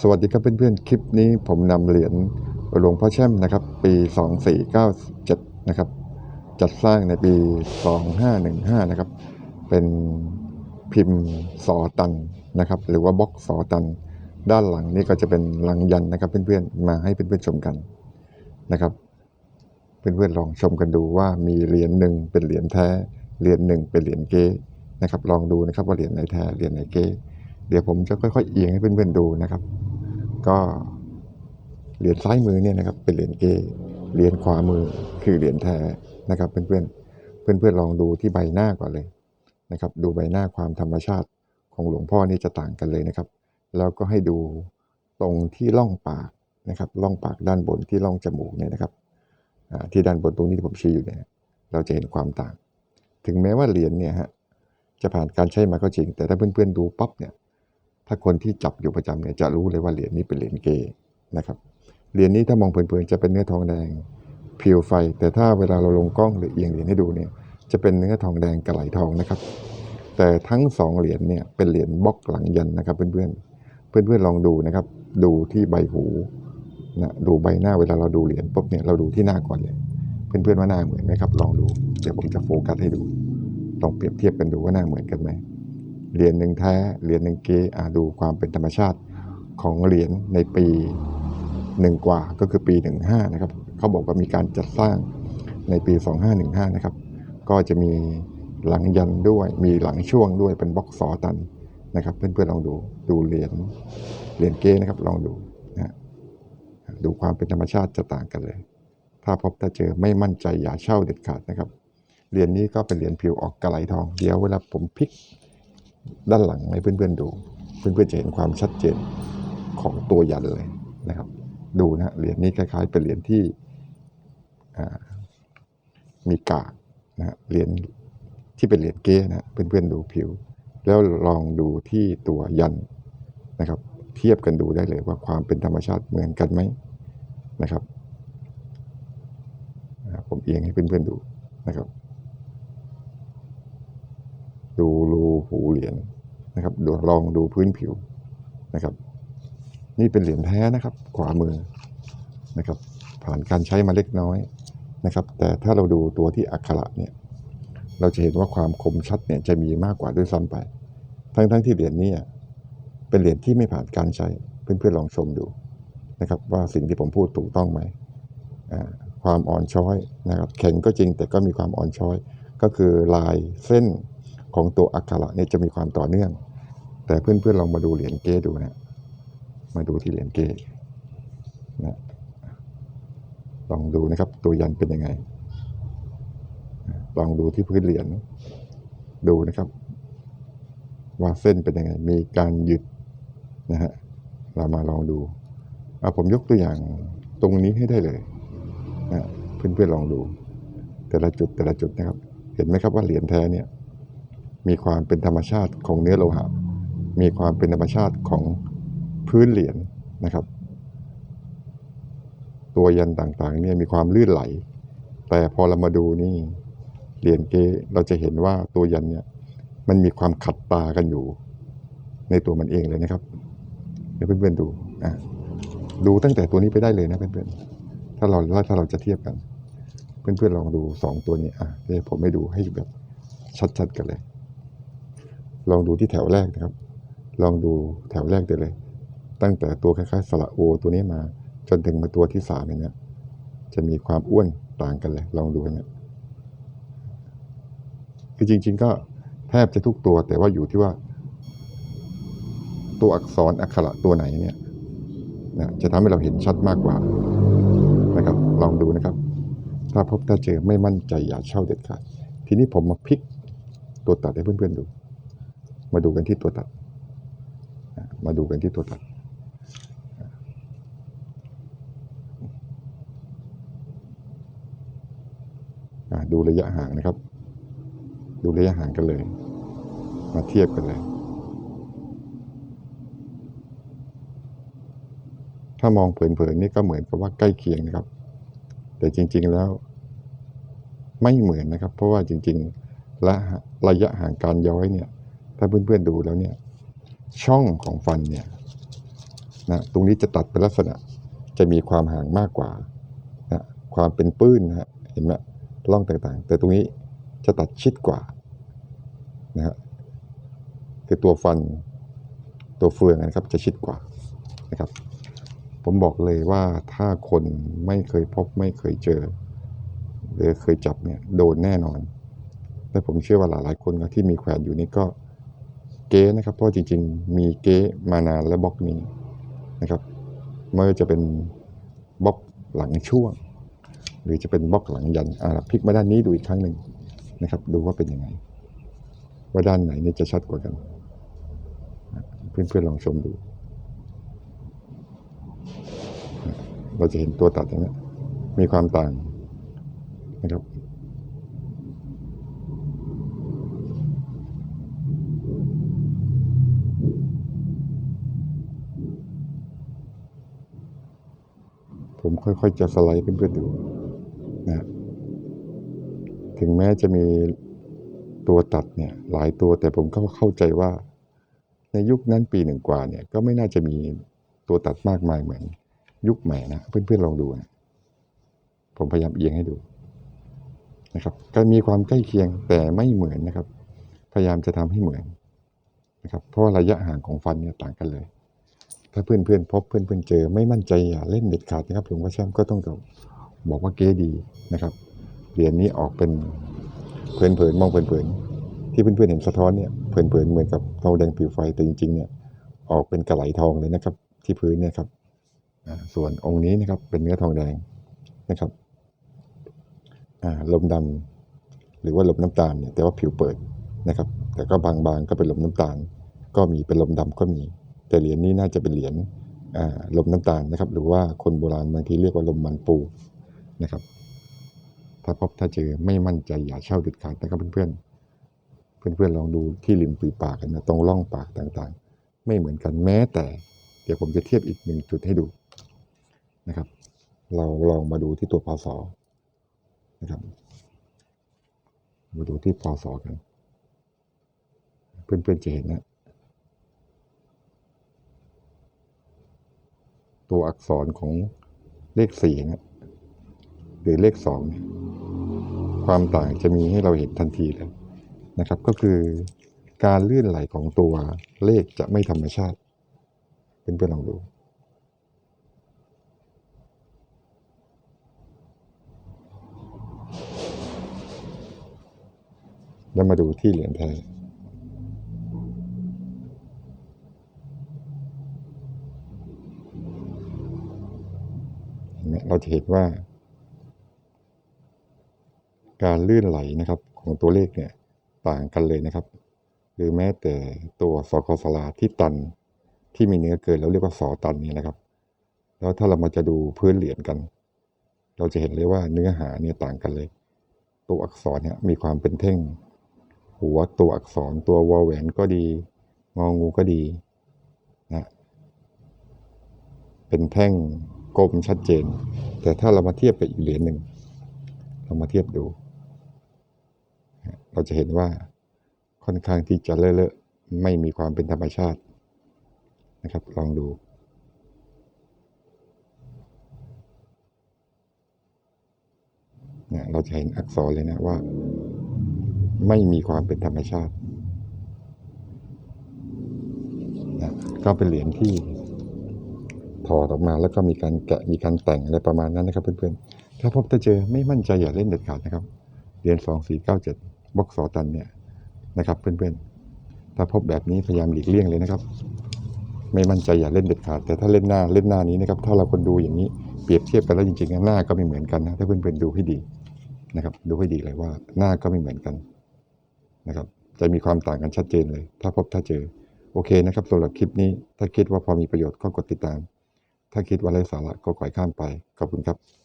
สวัสดีครับเพื่อนๆ คลิปนี้ผมนำเหรียญหลวงพ่อแช่มนะครับ ปี 2497 นะครับ จัดสร้างในปี 2515 นะครับ เป็นพิมพ์สอตันนะครับ หรือว่าบล็อกสอตัน ด้านหลังนี่ก็จะเป็นลังยันนะครับ เพื่อนๆ มาให้เพื่อนๆชมกันนะครับ เพื่อนๆลองชมกันดูว่ามีเหรียญหนึ่งเป็นเหรียญแท้ เหรียญหนึ่งเป็นเหรียญเก๊นะครับ ลองดูนะครับว่าเหรียญไหนแท้ เหรียญไหนเก๊ เดี๋ยวผมจะค่อยๆเอียงให้เพื่อนๆดูนะครับ ก็เหรียญซ้ายมือเนี่ยนะครับ เป็นเหรียญเกเหรียญขวามือคือเหรียญแท้นะครับ เพื่อนๆเพื่อนๆลองดูที่ใบหน้าก่อนเลยนะครับ ดูใบหน้าความธรรมชาติของหลวงพ่อนี่จะต่างกันเลยนะครับ แล้วก็ให้ดูตรงที่ร่องปากนะครับร่องปากด้านบนที่ร่องจมูกเนี่ยนะครับที่ด้านบนตรงนี้ที่ผมชี้อยู่เนี่ย เราจะเห็นความต่าง ถึงแม้ว่าเหรียญเนี่ยฮะจะผ่านการใช้มาก็จริง แต่ถ้าเพื่อนๆดูปั๊บเนี่ย ถ้าคนที่จับอยู่ประจำเนี่ยจะรู้เลยว่าเหรียญนี้เป็นเหรียญเกนะครับ เหรียญนี้ถ้ามองเพลินๆจะเป็นเนื้อทองแดงผิวไฟ แต่ถ้าเวลาเราลงกล้องหรือเอียงเหรียญให้ดูเนี่ยจะเป็นเนื้อทองแดงกระไหลทองนะครับ แต่ทั้งสองเหรียญเนี่ยเป็นเหรียญบล็อกหลังยันนะครับ เพื่อนๆเพื่อนๆลองดูนะครับ ดูที่ใบหูนะดูใบหน้าเวลาเราดูเหรียญปุ๊บเนี่ยเราดูที่หน้าก่อนเลย เพื่อนๆว่าหน้าเหมือนไหมครับ ลองดู เดี๋ยวผมจะโฟกัสให้ดูลองเปรียบเทียบกันดูว่าหน้าเหมือนกันไหม เหรียญหนึ่งแท้เหรียญหนึ่งเก๊อะดูความเป็นธรรมชาติของเหรียญในปีหนึ่งกว่าก็คือปีหนึ่งห้านะครับเขาบอกว่ามีการจัดสร้างในปีสองห้าหนึ่งห้านะครับ ก็จะมีหลังยันด้วย มีหลังช่วงด้วยเป็นบล็อกสอตันนะครับ เพื่อนๆลองดูดูเหรียญเหรียญเก๊นะครับลองดูนะฮะดูความเป็นธรรมชาติจะต่างกันเลย ถ้าพบถ้าเจอไม่มั่นใจอย่าเช่าเด็ดขาดนะครับเหรียญนี้ก็เป็นเหรียญผิวออกกระไหลทอง เดี๋ยวเวลาผมพลิก ด้านหลังให้เพื่อนๆดู เพื่อนๆจะเห็นความชัดเจนของตัวยันเลยนะครับ ดูนะเหรียญนี้คล้ายๆ เป็นเหรียญที่มีกากนะเหรียญที่เป็นเหรียญเก้นะฮะเพื่อนๆดูผิว แล้วลองดูที่ตัวยันนะครับ เทียบกันดูได้เลยว่าความเป็นธรรมชาติเหมือนกันไหมนะครับผมเอียงให้เพื่อนๆดูนะครับ ดูรู หูเหรียญนะครับดูลองดูพื้นผิวนะครับ นี่เป็นเหรียญแท้นะครับ ขวามือนะครับ ผ่านการใช้มาเล็กน้อยนะครับ แต่ถ้าเราดูตัวที่อักขระเนี่ยเราจะเห็นว่าความคมชัดเนี่ยจะมีมากกว่าด้วยซ้ำไป ทั้งๆที่เหรียญนี้เป็นเหรียญที่ไม่ผ่านการใช้เพื่อนๆลองชมดูนะครับ ว่าสิ่งที่ผมพูดถูกต้องไหมความอ่อนช้อยนะครับแข็งก็จริงแต่ก็มีความอ่อนช้อย ก็คือลายเส้น ของตัวอักขระเนี่ยจะมีความต่อเนื่อง แต่เพื่อนๆลองมาดูเหรียญเก้ดูนะมาดูที่เหรียญเก้นะลองดูนะครับ ตัวยันเป็นยังไง ลองดูที่พื้นเหรียญดูนะครับ ว่าเส้นเป็นยังไง มีการหยุดนะฮะเรามาลองดูเอาผมยกตัวอย่างตรงนี้ให้ได้เลยนะเพื่อนๆลองดู แต่ละจุดแต่ละจุดนะครับ เห็นไหมครับว่าเหรียญแท้เนี่ย มีความเป็นธรรมชาติของเนื้อโลหะ มีความเป็นธรรมชาติของพื้นเหรียญนะครับ ตัวยันต่างๆเนี่ยมีความลื่นไหล แต่พอเรามาดูนี่เหรียญเกเราจะเห็นว่าตัวยันเนี่ยมันมีความขัดตากันอยู่ ในตัวมันเองเลยนะครับเดี๋ยวเพื่อนๆดูอะดูตั้งแต่ตัวนี้ไปได้เลยนะเพื่อนๆถ้าเราถ้าเราจะเทียบกัน เพื่อนๆลองดูสองตัวนี้อะเดี๋ยวผมให้ดูให้แบบชัดๆกันเลย ลองดูที่แถวแรกนะครับ ลองดูแถวแรกได้เลย ตั้งแต่ตัวคล้ายๆสระโอตัวนี้มา จนถึงมาตัวที่สามอย่างเนี้ยจะมีความอ้วนต่างกันเลย ลองดูเนี่ยคือจริง ๆ ก็แทบจะทุกตัวแต่ว่าอยู่ที่ว่า ตัวอักษรอักขระตัวไหนเนี่ยนะจะทำให้เราเห็นชัดมากกว่านะครับ ลองดูนะครับ ถ้าพบถ้าเจอไม่มั่นใจอย่าเช่าเด็ดขาดทีนี้ผมมาพลิกตัวตัดให้เพื่อนๆดู มาดูกันที่ตัวตัด มาดูกันที่ตัวตัด ดูระยะห่างนะครับ ดูระยะห่างกันเลย มาเทียบกันเลย ถ้ามองเผินๆนี่ก็เหมือนกับว่าใกล้เคียงนะครับ แต่จริง ๆแล้วไม่เหมือนนะครับ เพราะว่าจริง ๆ และระยะห่างการย้อยเนี่ย ถ้าเพื่อนๆดูแล้วเนี่ยช่องของฟันเนี่ยนะตรงนี้จะตัดเป็นลักษณะจะมีความห่างมากกว่านะความเป็นปื้นนะฮะเห็นไหมร่องต่างๆ แต่ตรงนี้จะตัดชิดกว่านะฮะคือตัวฟันตัวเฟืองนะครับจะชิดกว่านะครับ ผมบอกเลยว่าถ้าคนไม่เคยพบไม่เคยเจอ หรือเคยจับเนี่ยโดนแน่นอน และผมเชื่อว่าหลายๆคนที่มีแขวนอยู่นี่ก็ เก๊นะครับ เพราะจริง ๆ มีเก๊มานานและบล็อกนี้นะครับไม่ว่าจะเป็นบล็อกหลังช่วง หรือจะเป็นบล็อกหลังยันอ่าพลิกมาด้านนี้ดูอีกครั้งหนึ่งนะครับ ดูว่าเป็นยังไง ว่าด้านไหนนี่จะชัดกว่ากัน เพื่อนๆลองชมดู เราจะเห็นตัวตัดอย่างนี้มีความต่างนะครับ ผมค่อยๆจะสไลด์เพื่อนๆดูนะถึงแม้จะมีตัวตัดเนี่ยหลายตัวแต่ผมก็เข้าใจว่า ในยุคนั้นปีหนึ่งกว่าเนี่ยก็ไม่น่าจะมีตัวตัดมากมายเหมือนยุคใหม่นะเพื่อนๆลองดูนะผมพยายามเอียงให้ดูนะครับก็มีความใกล้เคียงแต่ไม่เหมือนนะครับ พยายามจะทำให้เหมือนนะครับเพราะว่าระยะห่างของฟันเนี่ยต่างกันเลย ถ้าเพื่อนๆพบเพื่อนๆเจอ ไม่มั่นใจอย่าเล่นเด็ดขาดนะครับหลวงพ่อแช่มก็ต้องบอกว่าเก๊ดีนะครับเหรียญนี้ออกเป็นเพลินๆมองเพลินๆที่เพื่อนๆเห็นสะท้อนเนี่ยเพลินๆเหมือนกับทองแดงผิวไฟแต่จริงๆเนี่ยออกเป็นกระไหลทองเลยนะครับ ที่พื้นเนี่ยครับส่วนองค์นี้นะครับเป็นเนื้อทองแดงนะครับลมดำหรือว่าลมน้ำตาลเนี่ยแต่ว่าผิวเปิดนะครับ แต่ก็บางๆก็เป็นลมน้ำตาล ก็มีเป็นลมดำก็มี แต่เหรียญนี้น่าจะเป็นเหรียญลมน้ำตาลนะครับ หรือว่าคนโบราณบางทีเรียกว่าลมมันปูนะครับ ถ้าพบถ้าเจอไม่มั่นใจอย่าเช่าเด็ดขาดนะครับเพื่อนๆเพื่อนๆลองดูที่ริมปีปากกันนะตรงร่องปากต่างๆ ไม่เหมือนกันแม้แต่ เดี๋ยวผมจะเทียบอีกหนึ่งจุดให้ดูนะครับ เราลองมาดูที่ตัวพศนะครับ มาดูที่พศกัน เพื่อนๆจะเห็นนะ ตัวอักษรของเลขสี่นี่ยหรือเลขสองความต่างจะมีให้เราเห็นทันทีเลยนะครับ ก็คือการลื่นไหลของตัวเลขจะไม่ธรรมชาติเป็นเพื่อนๆลองดูแล้วมาดูที่เหรียญแท้ เราจะเห็นว่า การลื่นไหลนะครับ ของตัวเลขเนี่ยต่างกันเลยนะครับ หรือแม้แต่ตัวสกสลาที่ตันที่มีเนื้อเกินเราเรียกว่าสอตันเนี่ยนะครับ แล้วถ้าเรามาจะดูพื้นเหรียญกัน เราจะเห็นเลยว่าเนื้อหาเนี่ยต่างกันเลย ตัวอักษรเนี่ยมีความเป็นเท่ง หัวตัวอักษรตัววอลแหวนก็ดี งองูก็ดีนะเป็นแท่ง กลมชัดเจน แต่ถ้าเรามาเทียบกับอีกเหรียญหนึ่ง เรามาเทียบดู เราจะเห็นว่าค่อนข้างที่จะเลอะๆไม่มีความเป็นธรรมชาตินะครับ ลองดูเนี่ยเราจะเห็นอักษรเลยนะว่า ไม่มีความเป็นธรรมชาตินะก็เป็นเหรียญที่ ถอดออกมาแล้วก็มีการแกะมีการแต่งอะไรประมาณนั้นนะครับเพื่อนๆ ถ้าพบถ้าเจอไม่มั่นใจอย่าเล่นเด็ดขาดนะครับเรียญสองสี่เก้าเจ็ดบล็อกสอตันเนี่ยนะครับเพื่อนๆ ถ้าพบแบบนี้พยายามหลีกเลี่ยงเลยนะครับ ไม่มั่นใจอย่าเล่นเด็ดขาด แต่ถ้าเล่นหน้าเล่นหน้านี้นะครับถ้าเราคนดูอย่างนี้เปรียบเทียบกันแล้วจริงๆหน้าก็ไม่เหมือนกันนะถ้าเพื่อนๆดูให้ดีนะครับดูให้ดีเลยว่าหน้าก็ไม่เหมือนกันนะครับจะมีความต่างกันชัดเจนเลย ถ้าพบถ้าเจอโอเคนะครับสำหรับคลิปนี้ถ้าคิดว่าพอมีประโยชน์ก็กดติดตาม ถ้าคิดว่าไร้สาระก็ปล่อยข้ามไป ขอบคุณครับ